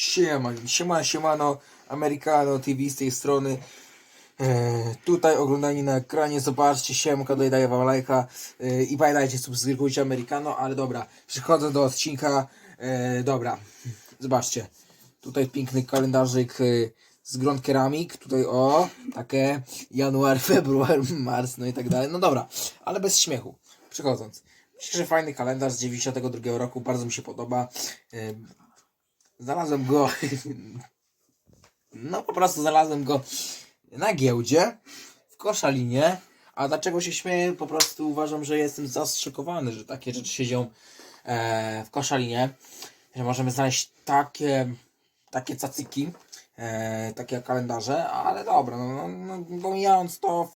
Siema, siema, siemano, Americano TV z tej strony. E, tutaj oglądanie na ekranie, zobaczcie, siemka, tutaj daję wam lajka e, i pamiętajcie, subskrybujcie Americano, ale dobra, przechodzę do odcinka, e, dobra, zobaczcie, tutaj piękny kalendarzyk e, z Grąd Keramik, tutaj o, takie januar, februar, mars, no i tak dalej, no dobra, ale bez śmiechu, przechodząc. Myślę, że fajny kalendarz z 92 roku, bardzo mi się podoba. E, Znalazłem go. No po prostu znalazłem go na giełdzie w koszalinie. A dlaczego się śmieję? Po prostu uważam, że jestem zastrzykowany, że takie rzeczy się dzieją e, w koszalinie. Że możemy znaleźć takie, takie cacyki, e, takie kalendarze, ale dobra, no, no, no pomijając to,